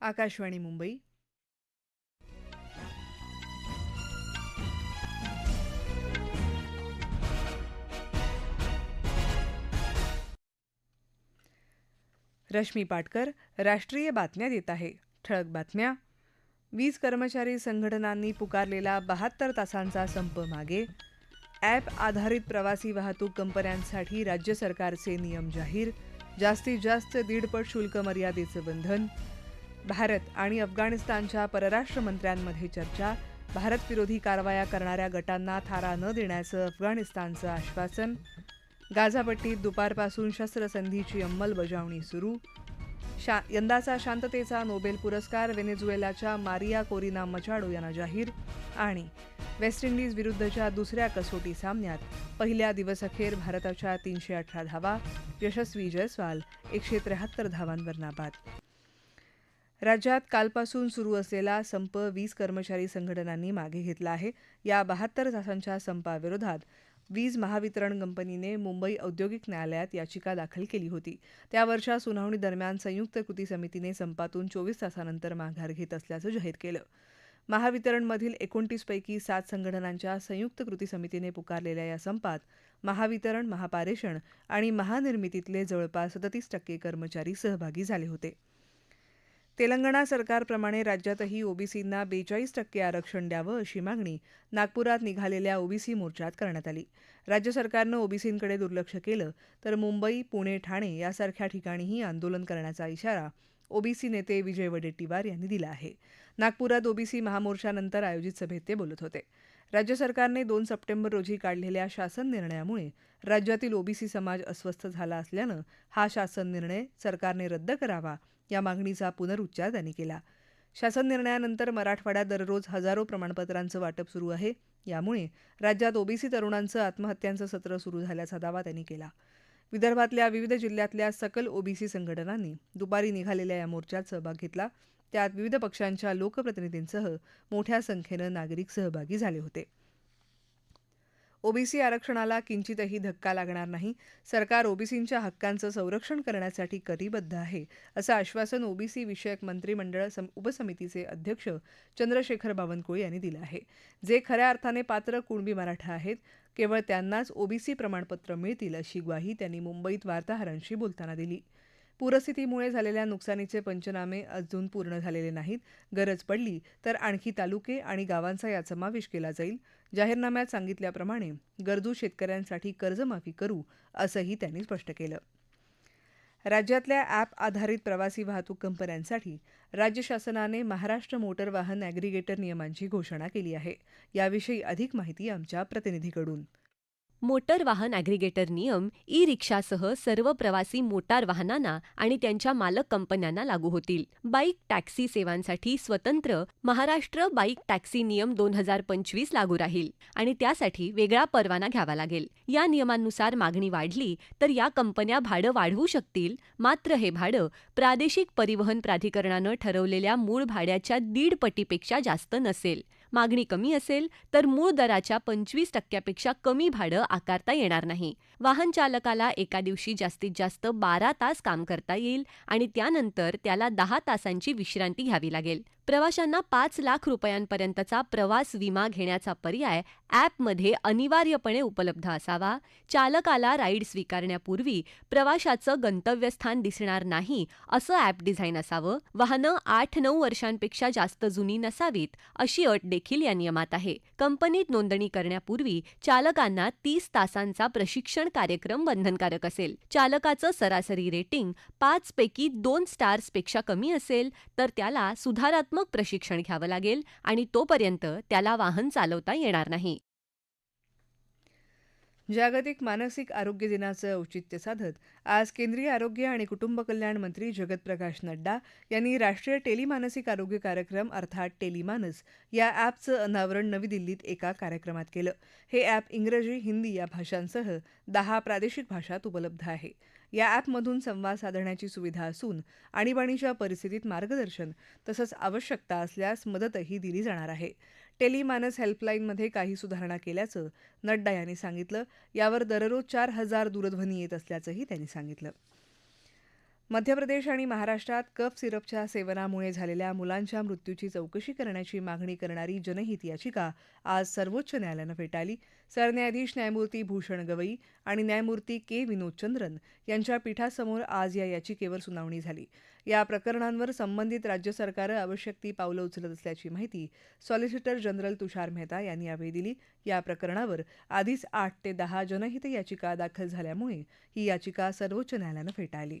आकाशवाणी मुंबई. रश्मी पाटकर राष्ट्रीय बातम्या देत आहे. ठळक बातम्या. वीज कर्मचारी संघटनांनी पुकारलेला बहात्तर तासांचा संप मागे. ॲप आधारित प्रवासी वाहतूक कंपन्यांसाठी राज्य सरकारचे नियम जाहीर. जास्तीत जास्त दीडपट शुल्क मर्यादेचं बंधन. भारत आणि अफगाणिस्तानच्या परराष्ट्र मंत्र्यांमध्ये चर्चा भारतविरोधी कारवाया करणाऱ्या गटांना थारा न देण्याचं अफगाणिस्तानचं आश्वासन गाझापट्टीत दुपारपासून शस्त्रसंधीची अंमलबजावणी सुरू शा यंदाचा शांततेचा नोबेल पुरस्कार व्हेनेझुएलाच्या मारिया कोरिना मचाडो यांना जाहीर आणि वेस्ट इंडिज विरुद्धच्या दुसऱ्या कसोटी सामन्यात पहिल्या दिवसअखेर भारताच्या तीनशे अठरा धावा यशस्वी जयस्वाल एकशे त्र्याहत्तर धावांवर नाबाद. राज्यात कालपासून सुरू असलेला संप वीज कर्मचारी संघटनांनी मागे घेतला आहे. या बहात्तर तासांच्या संपाविरोधात वीज महावितरण कंपनीने मुंबई औद्योगिक न्यायालयात याचिका दाखल केली होती. त्यावरच्या सुनावणीदरम्यान संयुक्त कृती समितीने संपातून चोवीस तासानंतर माघार घेत असल्याचं जाहीर केलं. महावितरणमधील एकोणतीसपैकी सात संघटनांच्या संयुक्त कृती समितीने पुकारलेल्या या संपात महावितरण महापारेषण आणि महानिर्मितीतले जवळपास सदतीस टक्के कर्मचारी सहभागी झाले होते. तेलंगणा सरकारप्रमाणे राज्यातही ओबीसींना बेचाळीस टक्के आरक्षण द्यावं अशी मागणी नागपुरात निघालेल्या ओबीसी मोर्चात करण्यात आली. राज्य सरकारनं ओबीसींकडे दुर्लक्ष केलं तर मुंबई पुणे ठाणे यासारख्या ठिकाणीही आंदोलन करण्याचा इशारा ओबीसी नेते विजय वडेट्टीवार यांनी दिला आहे. नागपुरात ओबीसी महामोर्चानंतर आयोजित सभेत ते बोलत होते. राज्य सरकारने दोन सप्टेंबर रोजी काढलेल्या शासन निर्णयामुळे राज्यातील ओबीसी समाज अस्वस्थ झाला असल्यानं हा शासन निर्णय सरकारने रद्द करावा या मागणीचा पुनरुच्चार त्यांनी केला. शासन निर्णयानंतर मराठवाड्यात दररोज हजारो प्रमाणपत्रांचं वाटप सुरू आहे. यामुळे राज्यात ओबीसी तरुणांचं आत्महत्यांचं सत्र सुरू झाल्याचा दावा त्यांनी केला. विदर्भातल्या विविध जिल्ह्यातल्या सकल ओबीसी संघटनांनी दुपारी निघालेल्या या मोर्चात सहभाग घेतला. त्यात विविध पक्षांच्या लोकप्रतिनिधींसह मोठ्या संख्येनं नागरिक सहभागी झाले होते. ओबीसी आरक्षणाला किंचितही धक्का लागणार नाही. सरकार ओबीसींच्या हक्कांचं संरक्षण करण्यासाठी कटिबद्ध आहे असं आश्वासन ओबीसी विषयक मंत्रिमंडळ उपसमितीचे अध्यक्ष चंद्रशेखर बावनकुळे यांनी दिलं आहे. जे खऱ्या अर्थाने पात्र कुणबी मराठा आहेत केवळ त्यांनाच ओबीसी प्रमाणपत्र मिळतील अशी ग्वाही त्यांनी मुंबईत वार्ताहरांशी बोलताना दिली. पूरस्थितीमुळे झालेल्या नुकसानीचे पंचनामे अजून पूर्ण झालेले नाहीत. गरज पडली तर आणखी तालुके आणि गावांचा यात समावेश केला जाईल. जाहीरनाम्यात सांगितल्याप्रमाणे गरजू शेतकऱ्यांसाठी कर्जमाफी करू असंही त्यांनी स्पष्ट केलं. राज्यातल्या ॲप आधारित प्रवासी वाहतूक कंपन्यांसाठी राज्य शासनाने महाराष्ट्र मोटर वाहन ॲग्रिगेटर नियमांची घोषणा केली आहे. याविषयी अधिक माहिती आमच्या प्रतिनिधीकडून. मोटर वाहन ॲग्रिगेटर नियम ई रिक्षासह सर्व प्रवासी मोटार वाहनांना आणि त्यांच्या मालक कंपन्यांना लागू होतील. बाईक टॅक्सी सेवांसाठी स्वतंत्र महाराष्ट्र बाईक टॅक्सी नियम दोन हजार पंचवीस लागू राहील आणि त्यासाठी वेगळा परवाना घ्यावा लागेल. या नियमांनुसार मागणी वाढली तर या कंपन्या भाडं वाढवू शकतील. मात्र हे भाडं प्रादेशिक परिवहन प्राधिकरणानं ठरवलेल्या मूळ भाड्याच्या दीड पटीपेक्षा जास्त नसेल. मागणी कमी असेल तर मूळ दराच्या पंचवीस टक्क्यापेक्षा कमी भाडं आकारता येणार नाही. वाहन चालकाला एका दिवशी जास्तीत जास्त बारा तास काम करता येईल आणि त्यानंतर त्याला दहा तासांची विश्रांती घ्यावी लागेल. प्रवाशांना पाच लाख रुपयांपर्यंतचा प्रवास विमा घेण्याचा पर्याय ॲपमध्ये अनिवार्यपणे उपलब्ध असावा. चालकाला राईड स्वीकारण्यापूर्वी प्रवाशाचं गंतव्यस्थान दिसणार नाही असं ॲप डिझाईन असावं. वाहनं आठ नऊ वर्षांपेक्षा जास्त जुनी नसावीत अशी अट देखील या नियमात आहे. कंपनीत नोंदणी करण्यापूर्वी चालकांना तीस तासांचा प्रशिक्षण कार्यक्रम बंधनकारक असेल. चालकाचं सरासरी रेटिंग पाच पैकी दोन स्टार्सपेक्षा कमी असेल तर त्याला सुधारात्मक प्रशिक्षण घ्यावं लागेल आणि तोपर्यंत त्याला वाहन चालवता येणार नाही. जागतिक मानसिक आरोग्य दिनाचं औचित्य साधत आज केंद्रीय आरोग्य आणि कुटुंब कल्याण मंत्री जगत प्रकाश नड्डा यांनी राष्ट्रीय टेलिमानसिक आरोग्य कार्यक्रम अर्थात टेलिमानस या ॲपचं अनावरण नवी दिल्लीत एका कार्यक्रमात केलं. हे ॲप इंग्रजी हिंदी या भाषांसह दहा प्रादेशिक भाषात उपलब्ध आहे. या ॲपमधून संवाद साधण्याची सुविधा असून आणीबाणीच्या परिस्थितीत मार्गदर्शन तसंच आवश्यकता असल्यास मदतही दिली जाणार आहे. टेलिमानस हेल्पलाईनमध्ये काही सुधारणा केल्याचं नड्डा यांनी सांगितलं. यावर दररोज चार हजार दूरध्वनी येत असल्याचंही त्यांनी सांगितलं. मध्य प्रदेश आणि महाराष्ट्रात कफ सिरपच्या सेवनामुळे झालेल्या मुलांच्या मृत्यूची चौकशी करण्याची मागणी करणारी जनहित याचिका आज सर्वोच्च न्यायालयानं फेटाळली. सरन्यायाधीश न्यायमूर्ती भूषण गवई आणि न्यायमूर्ती के विनोद चंद्रन यांच्या पीठासमोर आज या याचिकेवर सुनावणी झाली. या प्रकरणांवर संबंधित राज्य सरकारं आवश्यक ती पावलं उचलत असल्याची माहिती सॉलिसिटर जनरल तुषार मेहता यांनी यावेळी दिली. या प्रकरणावर आधीच आठ ते दहा जनहित याचिका दाखल झाल्यामुळे ही याचिका सर्वोच्च न्यायालयानं फेटाळली.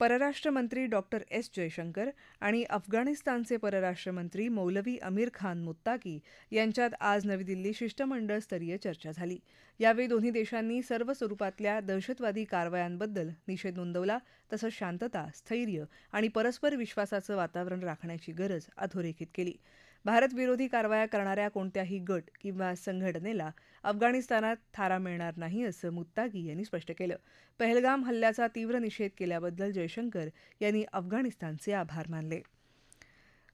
परराष्ट्र मंत्री डॉक्टर एस जयशंकर आणि अफगाणिस्तानचे परराष्ट्र मंत्री मौलवी अमीर खान मुत्ताकी यांच्यात आज नवी दिल्ली शिष्टमंडळ स्तरीय चर्चा झाली. यावेळी दोन्ही देशांनी सर्व स्वरूपातल्या दहशतवादी कारवायांबद्दल निषेध नोंदवला तसंच शांतता स्थैर्य आणि परस्पर विश्वासाचं वातावरण राखण्याची गरज अधोरेखित केली. भारतविरोधी कारवाया करणाऱ्या कोणत्याही गट किंवा संघटनेला अफगाणिस्तानात थारा मिळणार नाही असं मुत्तागी यांनी स्पष्ट केलं. पहलगाम हल्ल्याचा तीव्र निषेध केल्याबद्दल जयशंकर यांनी अफगाणिस्तानचे आभार मानले.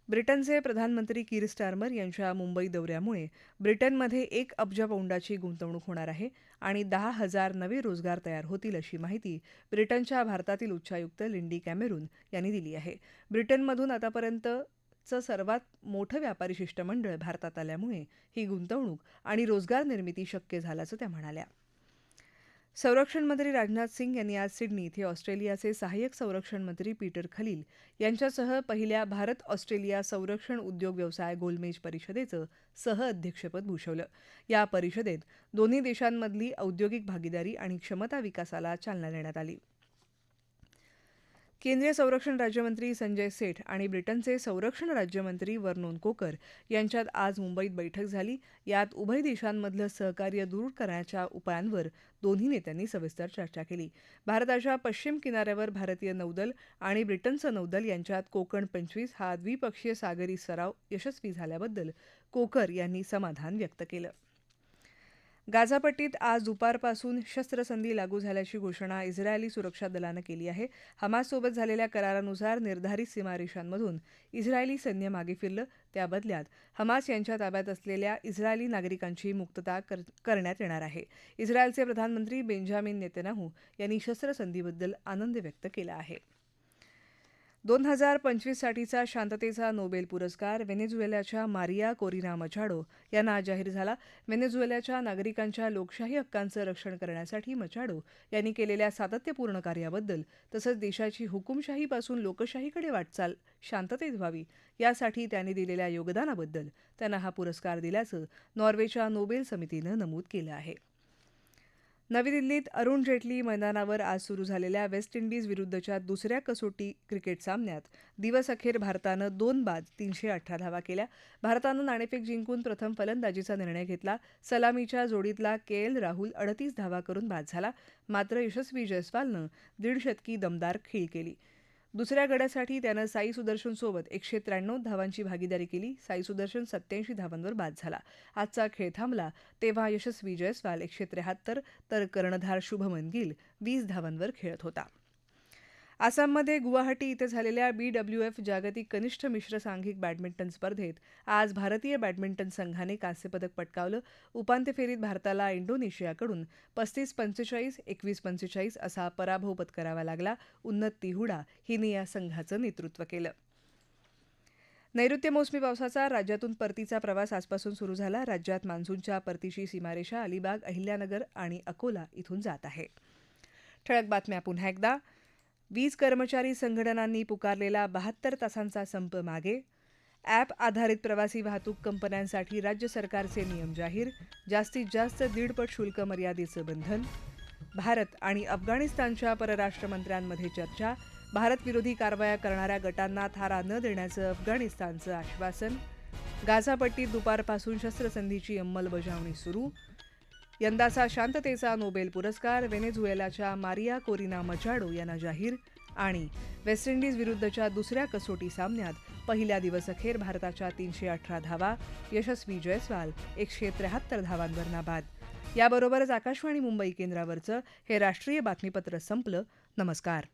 ब्रिटनचे प्रधानमंत्री कीर स्टार्मर यांच्या मुंबई दौऱ्यामुळे ब्रिटनमध्ये एक अब्ज पौंडाची गुंतवणूक होणार आहे आणि दहा हजार नवे रोजगार तयार होतील अशी माहिती ब्रिटनच्या भारतातील उच्चायुक्त लिंडी कॅमेरून यांनी दिली आहे. ब्रिटनमधून आतापर्यंत चं सर्वात मोठं व्यापारी शिष्टमंडळ भारतात आल्यामुळे ही गुंतवणूक आणि रोजगार निर्मिती शक्य झाल्याचं त्या म्हणाल्या. संरक्षण मंत्री राजनाथ सिंग यांनी आज सिडनी इथे ऑस्ट्रेलियाचे सहाय्यक संरक्षण मंत्री पीटर खलील यांच्यासह पहिल्या भारत ऑस्ट्रेलिया संरक्षण उद्योग व्यवसाय गोलमेज परिषदेचं सहअध्यक्षपद भूषवलं. या परिषदेत दोन्ही देशांमधली औद्योगिक भागीदारी आणि क्षमता विकासाला चालना देण्यात आली. केंद्रीय संरक्षण राज्यमंत्री संजय सेठ आणि ब्रिटनचे संरक्षण राज्यमंत्री वर्नोन कोकर यांच्यात आज मुंबईत बैठक झाली. यात उभय देशांमधलं सहकार्य दूर करण्याच्या उपायांवर दोन्ही नेत्यांनी सविस्तर चर्चा केली. भारताच्या पश्चिम किनाऱ्यावर भारतीय नौदल आणि ब्रिटनचं नौदल यांच्यात कोकण पंचवीस हा द्विपक्षीय सागरी सराव यशस्वी झाल्याबद्दल कोकर यांनी समाधान व्यक्त केलं. गाझापट्टीत आज दुपारपासून शस्त्रसंधी लागू झाल्याची घोषणा इस्रायली सुरक्षा दलानं केली आहे. हमाससोबत झालेल्या करारानुसार निर्धारित सीमारेषांमधून इस्रायली सैन्य मागे फिरलं. त्या बदल्यात हमास यांच्या ताब्यात असलेल्या इस्रायली नागरिकांची मुक्तता कर करण्यात येणार आहे. इस्रायलचे प्रधानमंत्री बेंजामिन नेतन्याहू यांनी शस्त्रसंधीबद्दल आनंद व्यक्त केला आहे. दोन हजार पंचवीससाठीचा शांततेचा नोबेल पुरस्कार व्हेनेझुएलाच्या मारिया कोरिना मचाडो यांना आज जाहीर झाला. व्हेनेझुएलाच्या नागरिकांच्या लोकशाही हक्कांचं रक्षण करण्यासाठी मचाडो यांनी केलेल्या सातत्यपूर्ण कार्याबद्दल तसंच देशाची हुकुमशाहीपासून लोकशाहीकडे वाटचाल शांततेत व्हावी यासाठी त्यांनी दिलेल्या योगदानाबद्दल त्यांना हा पुरस्कार दिल्याचं नॉर्वेच्या नोबेल समितीनं नमूद केलं आहे. नवी दिल्लीत अरुण जेटली मैदानावर आज सुरू झालेल्या वेस्ट इंडिज विरुद्धच्या दुसऱ्या कसोटी क्रिकेट सामन्यात दिवसअखेर भारतानं दोन बाद तीनशे अठरा धावा केल्या. भारतानं नाणेफेक जिंकून प्रथम फलंदाजीचा निर्णय घेतला. सलामीच्या जोडीतला के एल राहुल अडतीस धावा करून बाद झाला. मात्र यशस्वी जयस्वालनं दीड शतकी दमदार खेळी केली. दुसऱ्या गड्यासाठी त्यानं साई सुदर्शनसोबत एकशे त्र्याण्णव धावांची भागीदारी केली. साई सुदर्शन सत्याऐंशी धावांवर बाद झाला. आजचा खेळ थांबला. तेव्हा यशस्वी जयस्वाल एकशे त्र्याहत्तर तर कर्णधार शुभमन गिल वीस धावांवर खेळत होता. आसाममध्ये गुवाहाटी इथं झालेल्या बी डब्ल्यू एफ जागतिक कनिष्ठ मिश्र सांघिक बॅडमिंटन स्पर्धेत आज भारतीय बॅडमिंटन संघाने कांस्यपदक पटकावलं. उपांत्य फेरीत भारताला इंडोनेशियाकडून पस्तीस पंचेचाळीस एकवीस पंचेचाळीस असा पराभव पत्करावा लागला. उन्नत तिहुडा हिने या संघाचं नेतृत्व केलं. नैऋत्य मोसमी पावसाचा राज्यातून परतीचा प्रवास आजपासून सुरू झाला. राज्यात मान्सूनच्या परतीची सीमारेषा अलिबाग अहिल्यानगर आणि अकोला इथून जात आहे. ठळक बातम्या पुन्हा एकदा. वीज कर्मचारी संघटनांनी पुकारलेला बहात्तर तासांचा संप मागे. ॲप आधारित प्रवासी वाहतूक कंपन्यांसाठी राज्य सरकारचे नियम जाहीर जास्तीत जास्त दीडपट शुल्क मर्यादेचं बंधन. भारत आणि अफगाणिस्तानच्या परराष्ट्र मंत्र्यांमध्ये चर्चा भारतविरोधी कारवाया करणाऱ्या गटांना थारा न देण्याचं अफगाणिस्तानचं आश्वासन. गाझापट्टीत दुपारपासून शस्त्रसंधीची अंमलबजावणी सुरू. यंदाचा शांततेचा नोबेल पुरस्कार व्हेनेझुएलाच्या मारिया कोरिना मचाडो यांना जाहीर आणि वेस्ट इंडिज विरुद्धच्या दुसऱ्या कसोटी सामन्यात पहिल्या दिवसअखेर भारताच्या तीनशे अठरा धावा यशस्वी जयस्वाल एकशे त्र्याहत्तर धावांवर नाबाद. याबरोबरच आकाशवाणी मुंबई केंद्रावरचं हे राष्ट्रीय बातमीपत्र संपलं. नमस्कार.